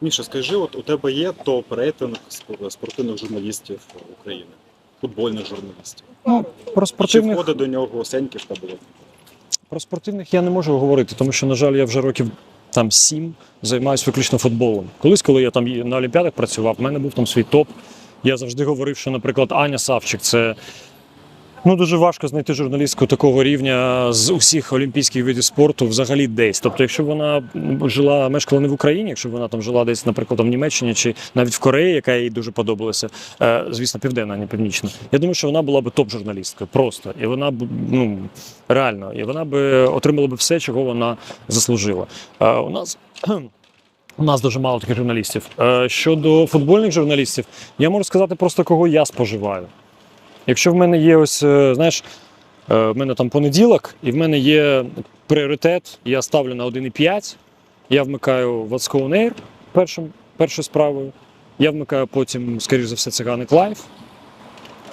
Міша, скажи, от у тебе є топ-рейтинг сп- спортивних журналістів України, футбольних журналістів. Ну, про Чи спортивних, входить до нього Сеньків та Болотник? про спортивних я не можу говорити, тому що, на жаль, я вже років там сім займаюся виключно футболом. Колись, коли я там на Олімпіадах працював, в мене був там свій топ. Я завжди говорив, що, наприклад, Аня Савчик це. Ну, дуже важко знайти журналістку такого рівня з усіх олімпійських видів спорту взагалі десь. Тобто, якщо вона жила, мешкала не в Україні, якщо вона там жила десь, наприклад, в Німеччині чи навіть в Кореї, яка їй дуже подобалася, е, звісно, південна, а не північна. Я думаю, що вона була б топ-журналісткою просто. І вона б ну реально, і вона б отримала б все, чого вона заслужила. Е, у нас. У нас дуже мало таких журналістів. Е, Щодо футбольних журналістів, я можу сказати просто, кого я споживаю. Якщо в мене є ось, е, знаєш, е, в мене там понеділок, і в мене є пріоритет, я ставлю на 1,5, я вмикаю What's Going Air першим, першою справою, я вмикаю потім, скоріш за все, циганик Лайф.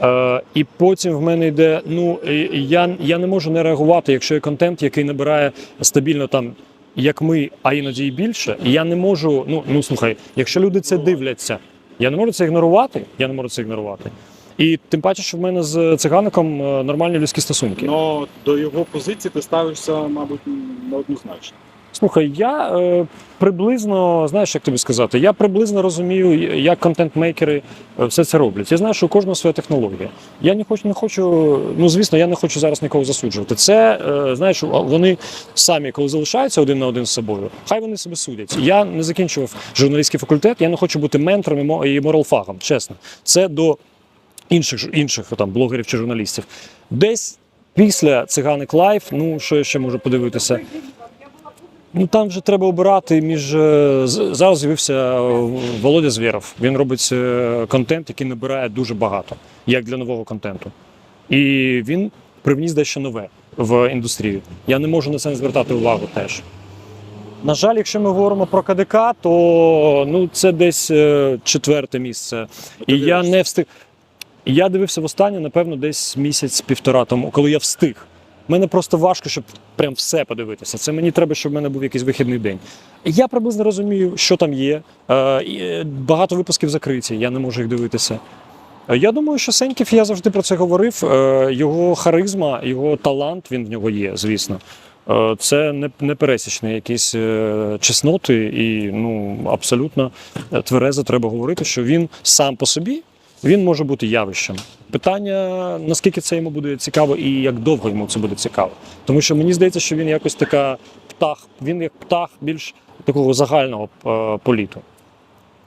Е, і потім в мене йде. Ну, я, я не можу не реагувати, якщо є контент, який набирає стабільно там, як ми, а іноді і більше. Я не можу. Ну, ну слухай, якщо люди це дивляться, я не можу це ігнорувати. Я не можу це ігнорувати. І тим паче, що в мене з цигаником е, нормальні людські стосунки. Ну, до його позиції ти ставишся, мабуть, неоднозначно. Слухай, я е, приблизно, знаєш, як тобі сказати, я приблизно розумію, як контент-мейкери е, все це роблять. Я знаю, що у кожного своя технологія. Я не хочу, не хочу, ну звісно, я не хочу зараз нікого засуджувати. Це е, знаєш, вони самі, коли залишаються один на один з собою, хай вони себе судять. Я не закінчував журналістський факультет, я не хочу бути ментором і мо- і моралфагом, чесно. Це до інших інших там блогерів чи журналістів. Десь після циганик лайф, ну що я ще можу подивитися. Ну там вже треба обирати між е, зараз з'явився е, Володя Звєров. Він робить е, контент, який набирає дуже багато, як для нового контенту. І він привніс дещо нове в індустрію. Я не можу на це не звертати увагу теж. На жаль, якщо ми говоримо про КДК, то ну це десь четверте місце. І я не встиг. Я дивився востаннє, напевно, десь місяць-півтора тому, коли я встиг. Мене просто важко, щоб прям все подивитися. Це мені треба, щоб в мене був якийсь вихідний день. Я приблизно розумію, що там є. Е, і, е, Багато випусків закриті, я не можу їх дивитися. Е, Я думаю, що Сеньків, я завжди про це говорив. Його харизма, його талант, він в нього є, звісно. Це не, пересічні якісь чесноти, і ну абсолютно тверезо треба говорити, що він сам по собі він може бути явищем. Питання, наскільки це йому буде цікаво і як довго йому це буде цікаво. Тому що мені здається, що він якось така птах, він як птах більш такого загального е, політу.